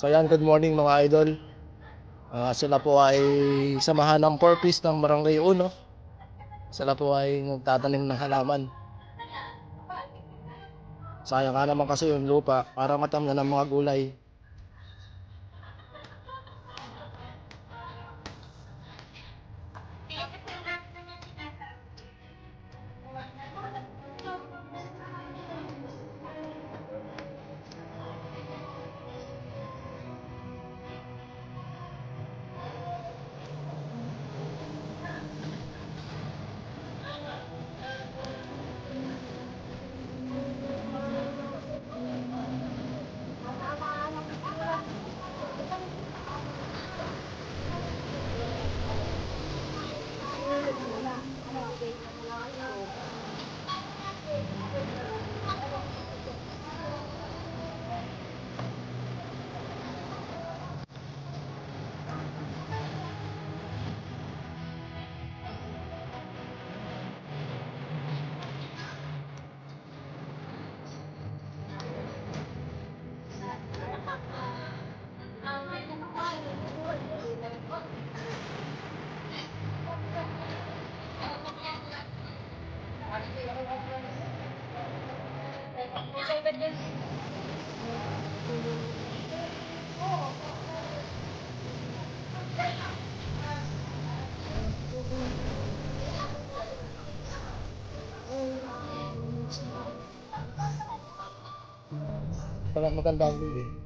So yan, good morning mga idol. Ah, sila po ay samahan ng purpose ng Barangay Uno. Sila po ay nagtatanim ng halaman. Sayang nga naman kasi yung lupa para matam na ng mga gulay. Parang maganda ang view eh.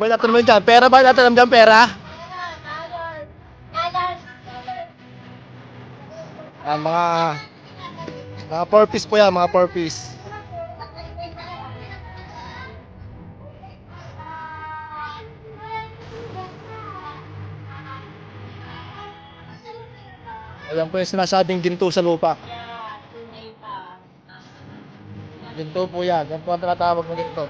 Ba natin naman dyan? Pera ba natin naman dyan? Pera? Ah, mga mga purpose po yan, mga purpose. Alam po yung sinasabing ginto sa lupa. Ginto po yan. Yan po ang tinatawag ng ginto.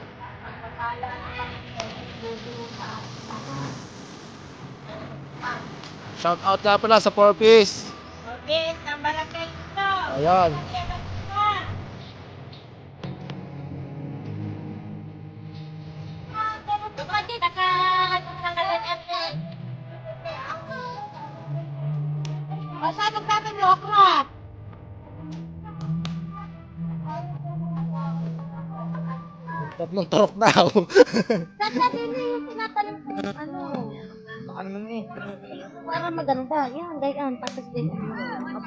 Shout out nga pala sa purpose. Okay, ang barangay ito. Ayan. Basta magtatang mo ako ha. Tatlong torok na ako. Saan na yung tinatanim ko? Ano? ano na eh. Para maganda. Yan, ganyan. Tapos din.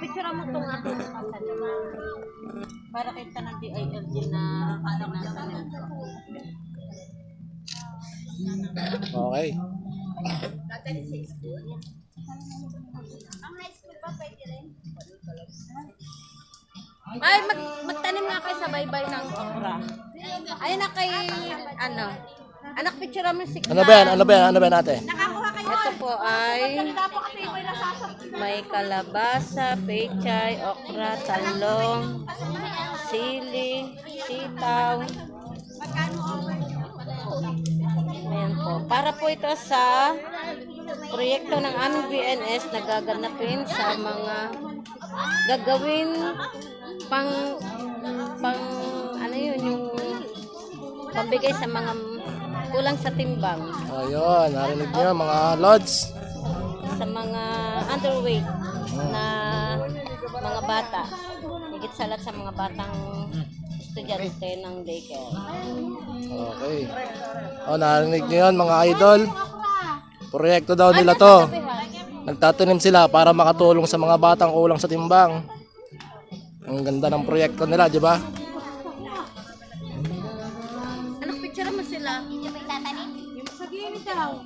Picture mo itong ating pasalama. Para kita ng DILG na kalinasan nito. Okay. Ay, mag magtanim nga kayo sa baybay ng okra. Ay, na kay, ano, anak picture mo si Ano ba yan? Ano ba yan? Ano ba yan ate? Ito po ay may kalabasa, pechay, okra, talong, sili, sitaw. Ayan po. Para po ito sa proyekto ng aming BNS na gaganapin sa mga gagawin pang pang ano yun yung pambigay sa mga kulang sa timbang Ayun, narinig niyo mga lods. sa mga underweight na mga bata. Higit sa lahat sa mga batang estudyante ng daycare. Okay. Oh, narinig niyo yun mga idol. Proyekto daw nila to. Nagtatanim sila para makatulong sa mga batang kulang sa timbang. Ang ganda ng proyekto nila, di ba? Anong picture mo sila? Yung sa gilid daw.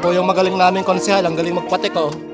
Yan yung magaling namin konsehal, ang galing magpatik oh.